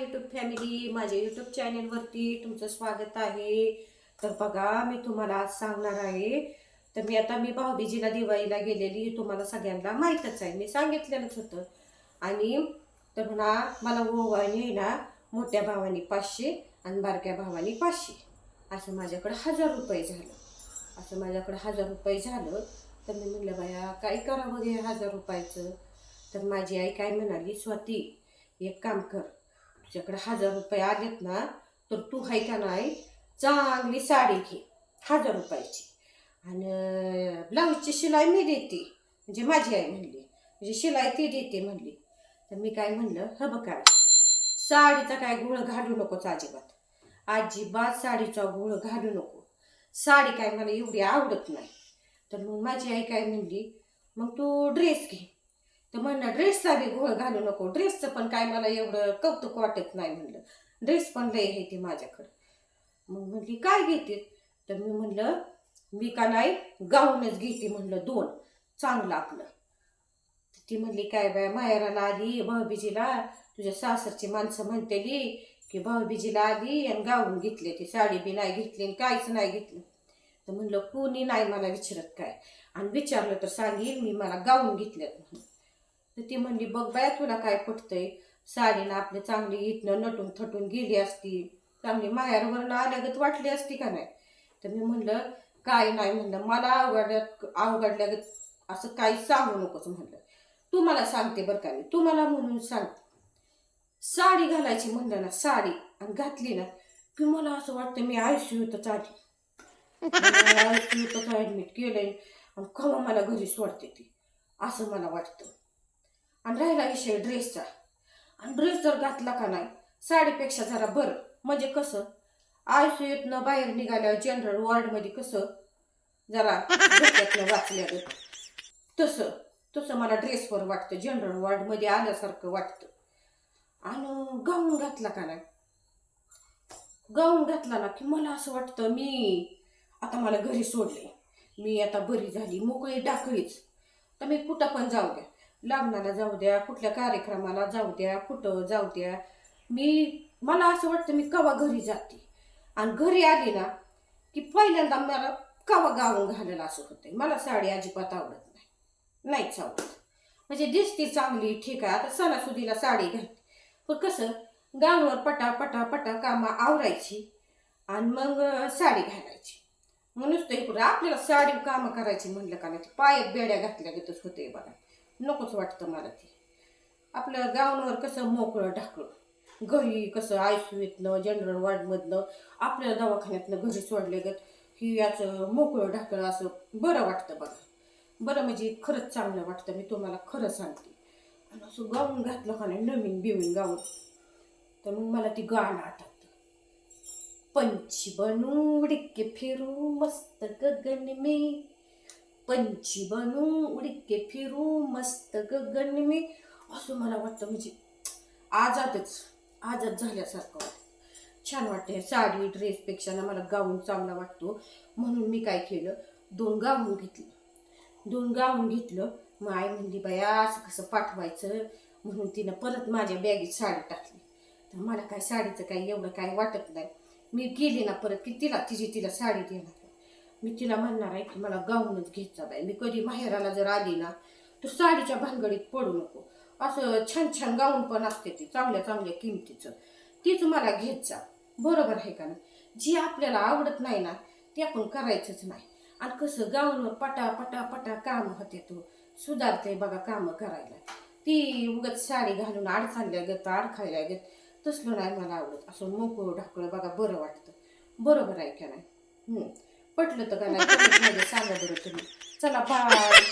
YouTube family माझ्या YouTube चॅनेलवरती तुमचं स्वागत आहे. तर बघा मी तुम्हाला आज सांगणार आहे. तर मी आता मी भाऊबीजीला दिवाळीला गेलेली. तुम्हाला सगळ्यांना माहीतच आहे. मी सांगितलेलंच होतं. आणि तर म्हणा मला ओवाने ना मोठ्या भावाने पाचशे आणि बारक्या भावाने पाचशे. असं माझ्याकडं हजार रुपये झालं. असं माझ्याकडं हजार रुपये झालं. तर मी म्हणलं बाया काय करावं हे हजार रुपयाचं? तर माझी आई काय म्हणाली स्वाती एक काम कर. तुझ्याकडे हजार रुपये आलेत ना तर तू हाय का नाही चांगली साडी घे हजार रुपयाची. आणि ब्लाऊजची शिलाई मी देते. म्हणजे माझी आई म्हणली म्हणजे शिलाई ती देते म्हणली. तर मी काय म्हणलं ह बघा साडीचा काय गुळ घालू नकोच अजिबात. अजिबात साडीचा गुळ घालू नको. साडी काय मला एवढी आवडत नाही. तर मग माझी आई काय म्हणली मग तू ड्रेस घे. तर म्हणलं ड्रेसचा साधी घोळ घालू नको ड्रेसचं पण काय मला एवढं कौतुक वाटत नाही म्हणलं. ड्रेस पण लय आहे ते माझ्याकडं. मग म्हणली काय घेते? तर मी म्हणलं मी का नाही गाऊनच घेते म्हणलं दोन चांगलं आपलं. ती म्हणली काय बाय माहेराला आली भाऊबीजीला तुझ्या सासरची माणसं म्हणतेली की भाऊबीजीला आली आणि गाऊन घेतले ती साडी बी नाही घेतली आणि काहीच नाही घेतलं. तर म्हणलं कोणी नाही मला विचारत काय? आणि विचारलं तर सांगेल मी मला गाऊन घेतल्यात म्हणून. तर ती म्हणली बघ बाया तुला काय पटतंय? साडीनं आपली चांगली इथनं नटून थटून गेली असती. चांगली माहेरवरनं आल्यागत वाटली असती का नाही? तर मी म्हणलं काय नाही म्हणलं मला अवघडल्यात अवघडल्यागत असं काही सांगू नकोच म्हणलं. तू मला सांगते बरं का मी तू मला म्हणून सांगते साडी घालायची म्हणलं ना साडी आणि घातली ना की मला असं वाटतं मी आयुष्य आली आयुष्य ॲडमिट केलंय. आणि केव्हा मला घरी सोडते ती? असं मला वाटतं. आणि राहिला विषय ड्रेसचा आणि ड्रेस जर घातला का नाही साडीपेक्षा जरा बरं. म्हणजे कसं? आयसीयूतनं बाहेर निघाल्यावर जनरल वॉर्डमध्ये कसं? जरा धोक्यातनं वाचल्या तसं तसं मला ड्रेसवर वाटतं. जनरल वॉर्डमध्ये आल्यासारखं वाटतं. आणि गाऊन घातला का नाही? गाऊन घातला ना की मला असं वाटतं मी आता मला घरी सोडले मी आता बरी झाली मोकळी डाकळीच. तर मी कुठं पण जाऊ द्या. लग्नाला जाऊ द्या कुठल्या कार्यक्रमाला जाऊ द्या कुठं जाऊ द्या. मी मला असं वाटतं मी कवा घरी जाते. आणि घरी आली ना की पहिल्यांदा मला कवा गाऊन घालायला असं होतं मला साडी अजिबात आवडत नाही. नाहीच आवडत. म्हणजे दिसती चांगली ठीक आहे. आता सणासुदीला साडी घालते पण कसं गाऊनवर पटा पटा पटा कामा आवरायची आणि मग साडी घालायची. मग नुसतं इकडं आपल्याला साडी कामं करायची म्हणलं का नाही पायात बेड्या घातल्या घेतच होते बघा. नकोच वाटतं मला ते. आपल्या गावांवर कसं मोकळं ढाकळं घरी कसं आयसीयूतनं जनरल वॉर्डमधनं आपल्या दवाखान्यातनं घरी सोडले गत की याचं मोकळं ढाकळं असं बरं वाटतं बघा. बरं म्हणजे खरंच चांगलं वाटतं मी तुम्हाला खरं सांगते. आणि असं गाऊन घातलं का नाही नवीन बिवीन गाऊन तर मग मला ती गाणं आठवतं. पंछी बनू डिक्के फिरू मस्त गगन में पंछी बनू उडके फिरू मस्त गगन मी असं मला वाटतं म्हणजे आजादच आजाद झाल्यासारखं वाटतं. छान वाटतं साडी ड्रेसपेक्षा ना मला गाऊन चांगला वाटतो. म्हणून मी काय केलं दोन गाऊन घेतलं. दोन गाऊन घेतलं. मग आई म्हणली बाया असं कसं पाठवायचं? म्हणून तिनं परत माझ्या बॅगेत साडी टाकली. तर मला काय साडीचं काही एवढं काय वाटत नाही. मी गेली ना परत की तिला तिची तिला साडी देणार. मी तिला म्हणणार आहे की मला गाऊनच घ्यायचा बाई. मी कधी माहेराला जर आली ना तर साडीच्या भानगडीत पडू नको. असं छान छान गाऊन पण असते ती चांगल्या चांगल्या किमतीचं. तीच मला घेत जा बरोबर आहे का ना जी आपल्याला आवडत नाही ना ते आपण करायचंच नाही. आणि कसं गाऊनवर पटा पटा पटा काम होते तो. सुधारते बघा कामं करायला. ती उगत साडी घालून अडचालल्या गत अडखायला गत. तसलं नाही मला आवडत. असं मोकळं ढाकळं बघा बरं वाटतं. बरोबर आहे का नाही? पटलं तर का नाही? सांगा बरं तुम्ही. चला बाय